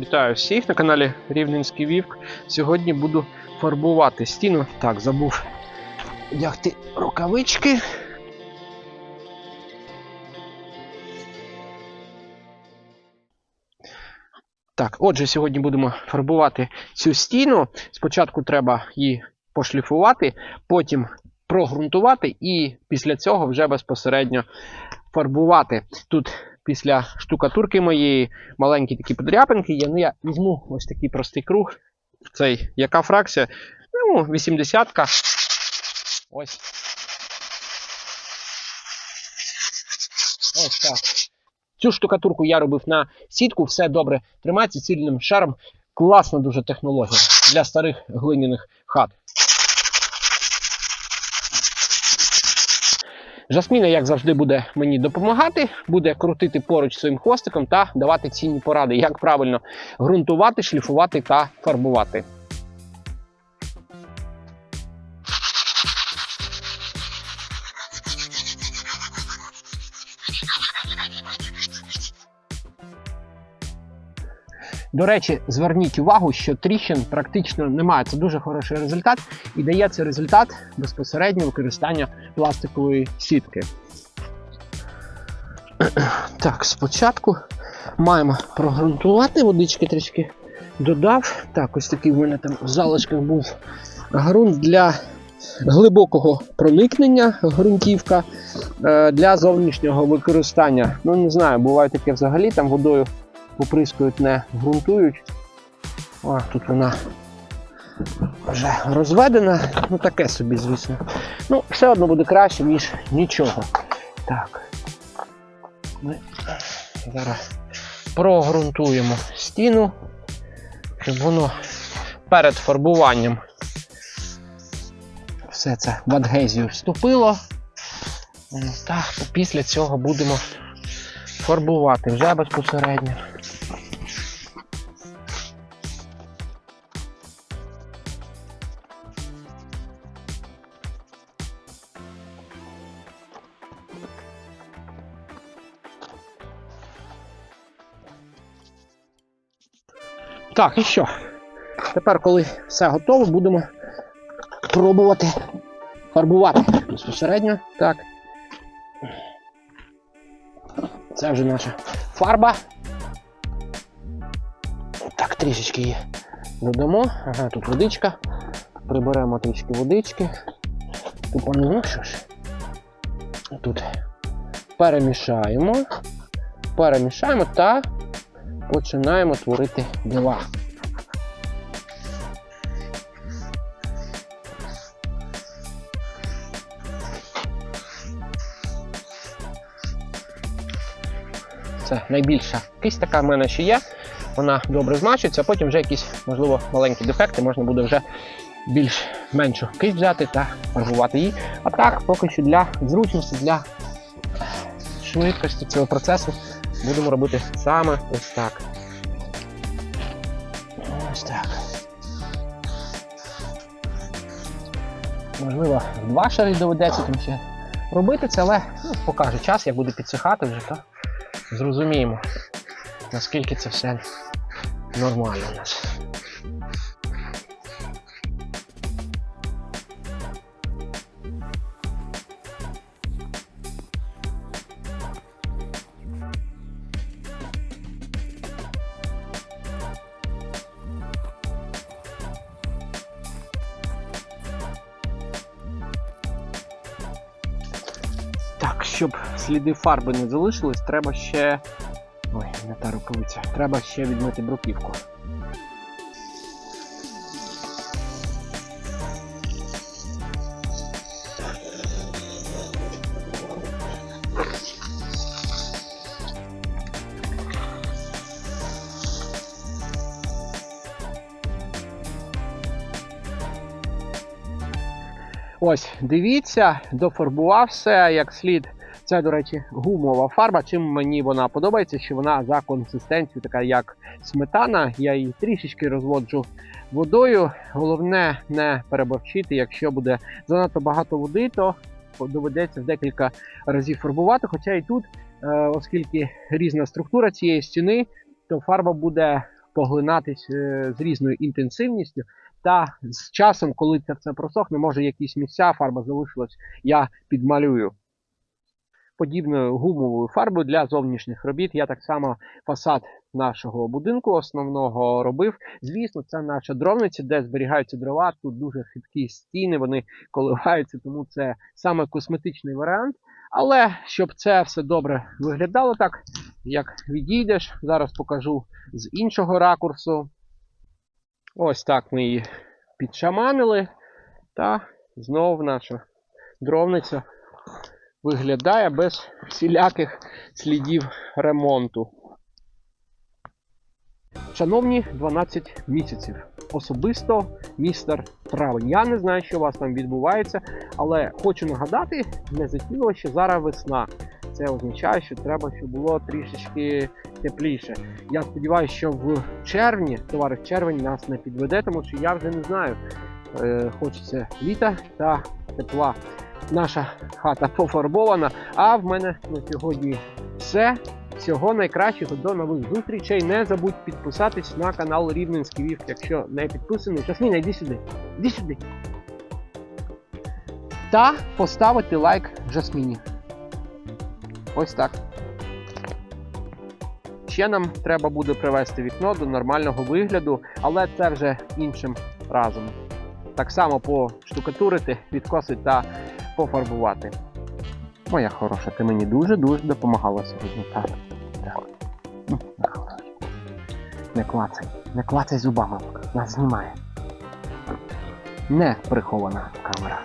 Вітаю всіх на каналі Рівненський Вівк. Сьогодні буду фарбувати стіну. Так, забув одягти рукавички. Так, отже, сьогодні будемо фарбувати цю стіну. Спочатку треба її пошліфувати, потім прогрунтувати і після цього вже безпосередньо фарбувати. Тут після штукатурки моєї маленькі такі подряпинки є. Ну, я візьму ось такий простий круг. Цей, яка фракція? Ну, 80-ка. Ось. Ось так. Цю штукатурку я робив на сітку, все добре тримається цільним шаром. Класна дуже технологія для старих глиняних хат. Жасміна, як завжди, буде мені допомагати, буде крутити поруч своїм хвостиком та давати цінні поради, як правильно ґрунтувати, шліфувати та фарбувати. До речі, зверніть увагу, що тріщин практично немає. Це дуже хороший результат і дає цей результат безпосередньо використання пластикової сітки. Так, спочатку маємо прогрунтувати, водички трішки додав. Так, ось такий в мене там в залишках був ґрунт для глибокого проникнення ґрунтівка е, для зовнішнього використання. Ну, не знаю, буває таке взагалі, там водою поприскують, не ґрунтують. О, тут вона вже розведена. Ну таке собі, звісно. Ну, все одно буде краще, ніж нічого. Так. Ми зараз прогрунтуємо стіну, щоб воно перед фарбуванням все це в адгезію вступило. Так, після цього будемо фарбувати вже безпосередньо. Так, і що? Тепер, коли все готово, будемо пробувати фарбувати безпосередньо. Так. Це вже наша фарба. Так, трішечки її додамо. Ага, тут водичка. Приберемо трішки водички. Тупо ну що ж. Тут перемішаємо. Перемішаємо та починаємо творити дива. Це найбільша кисть така в мене ще є. Вона добре змачується, а потім вже якісь, можливо, маленькі дефекти можна буде вже більш меншу кисть взяти та фарбувати її. А так, поки що для зручності, для швидкості цього процесу будемо робити саме ось так. Ось так. Можливо, два шари доведеться там ще робити це, але ну, покаже час, як буде підсихати вже, то зрозуміємо, наскільки це все нормально у нас. Щоб сліди фарби не залишились, треба ще. Ой, не та рукавиця. Треба ще відмити бруківку. Ось, дивіться, дофарбував все як слід. Це, до речі, гумова фарба. Чим мені вона подобається, що вона за консистенцією, така як сметана. Я її трішечки розводжу водою. Головне не переборчити. Якщо буде занадто багато води, то доведеться в декілька разів фарбувати. Хоча і тут, е, оскільки різна структура цієї стіни, то фарба буде поглинатись е, з різною інтенсивністю. Та з часом, коли це все просохне, може якісь місця фарба залишилась, я підмалюю подібною гумовою фарбою для зовнішніх робіт. Я так само фасад нашого будинку основного робив. Звісно, це наша дровниця, де зберігаються дрова. Тут дуже хиткі стіни, вони коливаються, тому це саме косметичний варіант. Але щоб це все добре виглядало так, як відійдеш, зараз покажу з іншого ракурсу. Ось так ми її підшаманили. Та знову наша дровниця виглядає без всіляких слідів ремонту. Шановні 12 місяців. Особисто містер Травень. Я не знаю, що у вас там відбувається, але хочу нагадати, не затіло, що зараз весна. Це означає, що треба, щоб було трішечки тепліше. Я сподіваюся, що в червні, товариш червень нас не підведе, тому що я вже не знаю. Е, хочеться літа та тепла. Наша хата пофарбована. А в мене на сьогодні все. Всього найкращого до нових зустрічей. Не забудь підписатись на канал Рівненський Вів, якщо не підписаний. Жасміна, йди сюди. Йди сюди. Та поставити лайк Жасміні. Ось так. Ще нам треба буде привести вікно до нормального вигляду, але це вже іншим разом. Так само поштукатурити, відкосити та пофарбувати. Моя хороша, ти мені дуже-дуже допомагала сьогодні. Так. Ну. Не клацай, не клацай зубами, нас знімає. Не прихована камера.